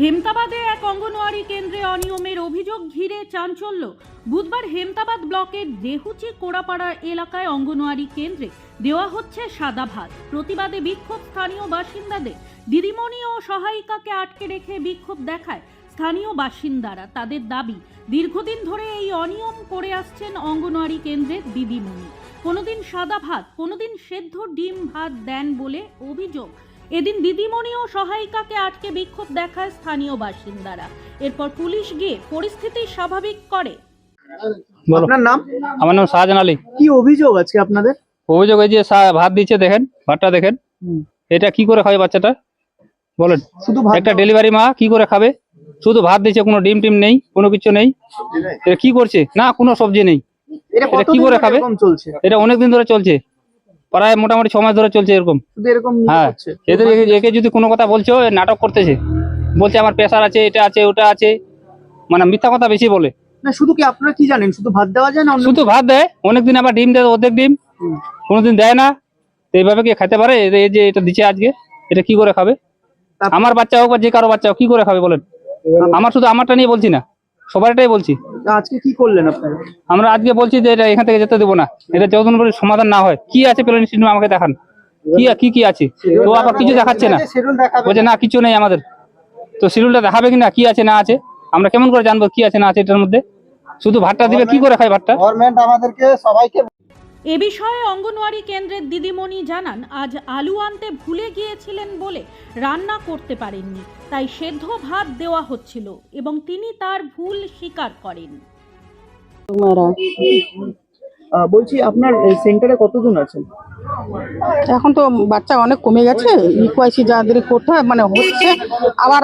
হেমতাবাদে এক অঙ্গনওয়াড়ি কেন্দ্রে অনিয়মের অভিযোগ ঘিরে চাঞ্চল্য। বুধবার হেমতাবাদ ব্লকের দেহুচি কোড়াপাড়া এলাকায় অঙ্গনওয়াড়ি কেন্দ্রে দেওয়া হচ্ছে সাদা ভাত। প্রতিবাদে বিক্ষোভ স্থানীয় বাসিন্দাদের। দিদিমণি ও সহায়িকাকে আটকে রেখে বিক্ষোভ দেখায় স্থানীয় বাসিন্দারা। তাদের দাবি, দীর্ঘদিন ধরে এই অনিয়ম করে আসছেন অঙ্গনওয়াড়ি কেন্দ্রের দিদিমণি। কোনোদিন সাদা ভাত, কোনোদিন সেদ্ধ ডিম ভাত দেন বলে অভিযোগ এদিন দিদিমণি ও সহায়িকাকে আটকে বিক্ষোভ দেখায় স্থানীয় বাসিন্দারা। এরপর পুলিশ গিয়ে পরিস্থিতি স্বাভাবিক করে। বলো। আপনার নাম? আমার নাম শাহজাহান আলী। কি অভিযোগ আজকে আপনাদের? অভিযোগ এই যে সা- ভাত দিচ্ছে দেখেন ভাতটা দেখেন। এটা কি করে খাবে বাচ্চাটা? বলেন। শুধু ভাত একটা ডেলিভারি মা কি করে খাবে? শুধু ভাত দিচ্ছে কোনো ডিম টিম নেই কোনো কিছু নেই। এটা কি করছে? না কোনো সবজি নেই। এটা এটা কি কতদিন করে ধরে খাবে? এরকম চলছে? এটা অনেক দিন ধরে চলছে। প্রায় মোটামুটি ছ মাস ধরে চলছে এরকম। এরকম হ্যাঁ এদের একে- যদি কোনো কথা বলছো নাটক করতেছে। বলছে আমার প্রেশার আছে এটা আছে ওটা আছে। মানে মিথ্যা কথা বেশি বলে। না শুধু কি আপনারা কি জানেন? শুধু ভাত দেওয়া যায় না শুধু ভাত দেয় অনেকদিন আবার ডিম দেয় অর্ধেক ডিম। কোনোদিন দেয় না। তো এইভাবে কি খেতে পারে? এই যে- এই যে এটা দিচ্ছে আজকে এটা কি করে খাবে? আমার বাচ্চা হোক বা যে কারও বাচ্চা হোক কি করে খাবে বলেন? আমার শুধু আমারটা নিয়ে বলছি না। সবারটাই বলছি। আজকে কি করলেন আপনারা? আমরা আজকে বলছি যে এটা এখান থেকে যেতে দেবো না। এটা যতদিন পর্যন্ত সমাধান না হয়। কি আছে প্লেন সিস্টেম আমাকে দেখান। কি কি কি আছে? তো আবার কিছু দেখাচ্ছে না। বলছে না কিছু নেই আমাদের। তো শিডিউলটা দেখাবে কিনা কি আছে না আছে আমরা কেমন করে জানব কি আছে না আছে এটার মধ্যে? শুধু ভাতটা দিবে কি করে খাই ভাতটা? গভর্নমেন্ট আমাদেরকে সবাইকে এ বিষয়ে অঙ্গনওয়াড়ি কেন্দ্রের দিদিমণি জানান আজ আলু আনতে ভুলে গিয়েছিলেন বলে রান্না করতে পারেননি তাই সেদ্ধ ভাত দেওয়া হচ্ছিল এবং তিনি তার ভুল স্বীকার করেন। বলছি আপনার সেন্টারে কতজন আছেন? এখন তো বাচ্চা অনেক কমে গেছে ইকুয়াইসি যাদের করতে হয় মানে হচ্ছে আবার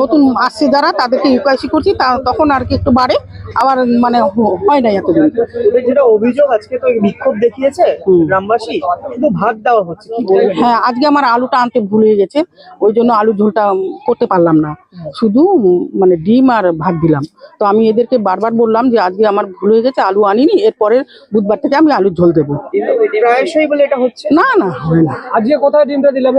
নতুন আসছে যারা তাদেরকে ইকুয়াইসি করছি তা তখন আর কি একটু বাড়ে আবার মানে হয় না এতদিন। যেটা অভিযোগ আজকে তো বিক্ষোভ দেখিয়েছে গ্রামবাসী শুধু ভাত দেওয়া হচ্ছে হ্যাঁ আজকে আমার আলুটা আনতে ভুল হয়ে গেছে ওই জন্য আলু ঝোলটা করতে পারলাম না। শুধু মানে ডিম আর ভাত দিলাম। তো আমি এদেরকে বারবার বললাম যে আজকে আমার ভুল হয়ে গেছে আলু আনিনি এরপরের বুধবার থেকে আমি আলুর ঝোল দেবো। প্রায়শই বলে এটা হচ্ছে? না না হয় না। আজকে কোথায় ডিমটা দিলাম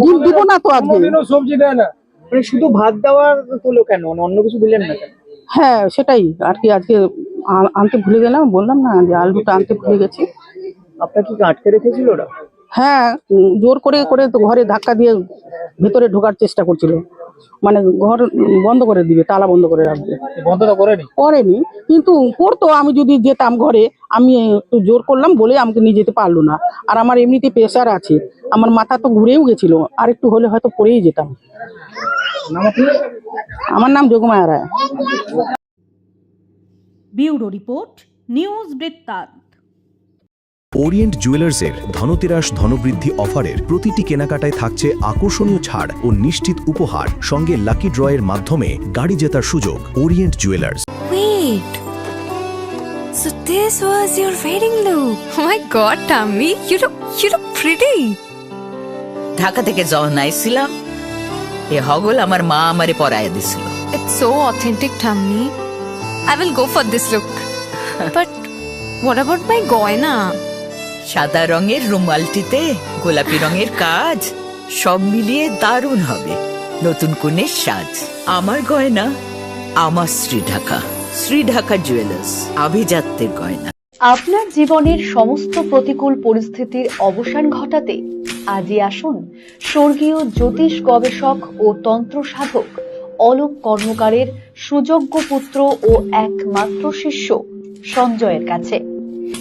ডিম দিব না তো আজকে। সবজি দেয় না। মানে শুধু ভাত দেওয়ার হলো কেন? মানে অন্য কিছু দিলেন না কেন? হ্যাঁ সেটাই। আর কি আজকে আনতে ভুলে গেলাম বললাম না যে আলুটা আনতে ভুলে গেছি। আপনার কি আটকে রেখেছিল ওরা? হ্যাঁ জোর করে করে তো ঘরে ধাক্কা দিয়ে ভেতরে ঢোকার চেষ্টা করছিল। মানে ঘর বন্ধ করে দিবে তালা বন্ধ করে রাখবে। বন্ধ তো করেনি? করেনি কিন্তু করতো আমি যদি যেতাম ঘরে আমি একটু জোর করলাম বলে আমাকে নিয়ে যেতে পারল না। আর আমার এমনিতে প্রেশার আছে আমার মাথা তো ঘুরেও গেছিল আর একটু হলে হয়তো পড়েই যেতাম। আমার নাম Jogmaya Roy. Bureau report news বৃত্তান্ত। ওরিয়েন্ট জুয়েলার্সের ধনতেরাস ধনবৃদ্ধি অফারের প্রতিটি কেনাকাটায় থাকছে আকর্ষণীয় ছাড় ও নিশ্চিত উপহার সঙ্গে লাকি ড্রয়ের মাধ্যমে গাড়ি জেতার সুযোগ Orient jewellers So this was your wedding look. Oh my god, Tammy, you look you look pretty. Dhaka থেকে যখন আইছিলাম এ হগল আমার মা আমারে পরায় দিছিল It's so authentic, Tammy. I will go for this look. but what about my goina? সাদা রঙের রুমালটিতে গোলাপি রঙের কাজ, সব মিলিয়ে দারুণ হবে। নতুন কনের সাজ, আমার গয়না, আমার শ্রী ঢাকা শ্রী ঢাকা জুয়েলার্স, আভিজাত্যের গয়না। আপনার জীবনের সমস্ত প্রতিকূল পরিস্থিতির অবসান ঘটাতে আজই আসুন স্বর্গীয় জ্যোতিষ গবেষক ও তন্ত্র সাধক অলোক কর্মকারের সুযোগ্য পুত্র ও একমাত্র শিষ্য সঞ্জয়ের কাছে।